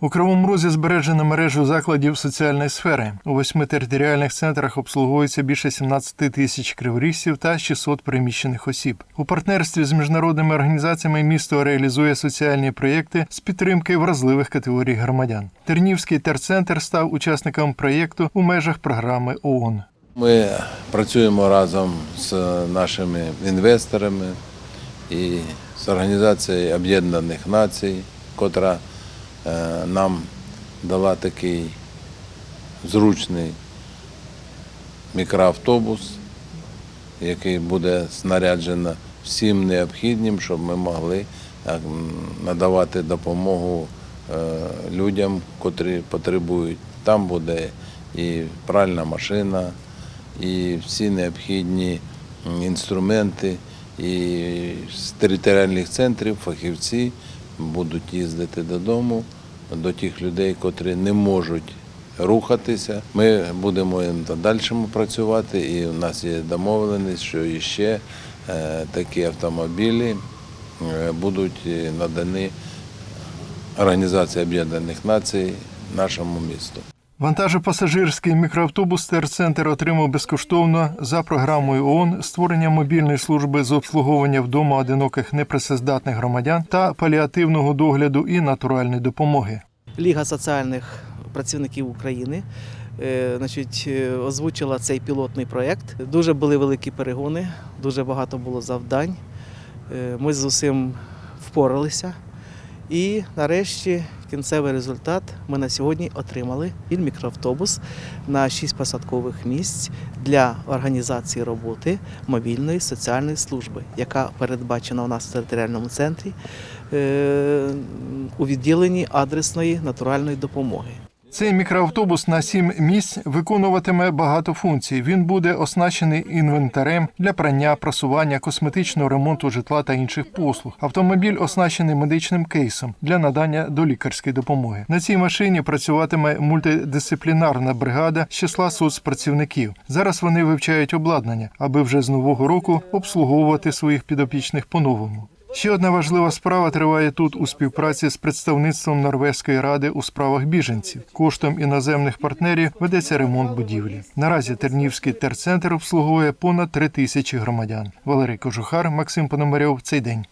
У Кривому Розі збережена мережу закладів соціальної сфери. У восьми територіальних центрах обслуговується більше 17 тисяч криворіжців та 600 приміщених осіб. У партнерстві з міжнародними організаціями місто реалізує соціальні проєкти з підтримки вразливих категорій громадян. Тернівський терцентр став учасником проєкту у межах програми ООН. Ми працюємо разом з нашими інвесторами і з Організацією Об'єднаних Націй, котра нам дала такий зручний мікроавтобус, який буде снаряджено всім необхідним, щоб ми могли надавати допомогу е, людям, котрі потребують. Там буде і пральна машина, і всі необхідні інструменти. І з територіальних центрів фахівці будуть їздити додому до тих людей, котрі не можуть рухатися. Ми будемо на далі працювати, і в нас є домовленість, що ще е, такі автомобілі е, будуть надані Організації Об'єднаних Націй нашому місту. Вантажопасажирський мікроавтобус Терцентр отримав безкоштовно за програмою ООН створення мобільної служби з обслуговування вдома одиноких непрацездатних громадян та паліативного догляду і натуральної допомоги. Ліга соціальних працівників України е, значить, е, озвучила цей пілотний проєкт. Дуже були великі перегони, дуже багато було завдань. Е, Ми з усім впоралися. І нарешті кінцевий результат ми на сьогодні отримали мікроавтобус на 6 посадкових місць для організації роботи мобільної соціальної служби, яка передбачена у нас в територіальному центрі е, у відділенні адресної натуральної допомоги. Цей мікроавтобус на сім місць виконуватиме багато функцій. Він буде оснащений інвентарем для прання, прасування, косметичного ремонту житла та інших послуг. Автомобіль оснащений медичним кейсом для надання долікарської допомоги. На цій машині працюватиме мультидисциплінарна бригада з числа соцпрацівників. Зараз вони вивчають обладнання, аби вже з нового року обслуговувати своїх підопічних по-новому. Ще одна важлива справа триває тут у співпраці з представництвом Норвезької ради у справах біженців. Коштом іноземних партнерів ведеться ремонт будівлі. Наразі Тернівський терцентр обслуговує понад три тисячі громадян. Валерій Кожухар, Максим Пономарьов. Цей день.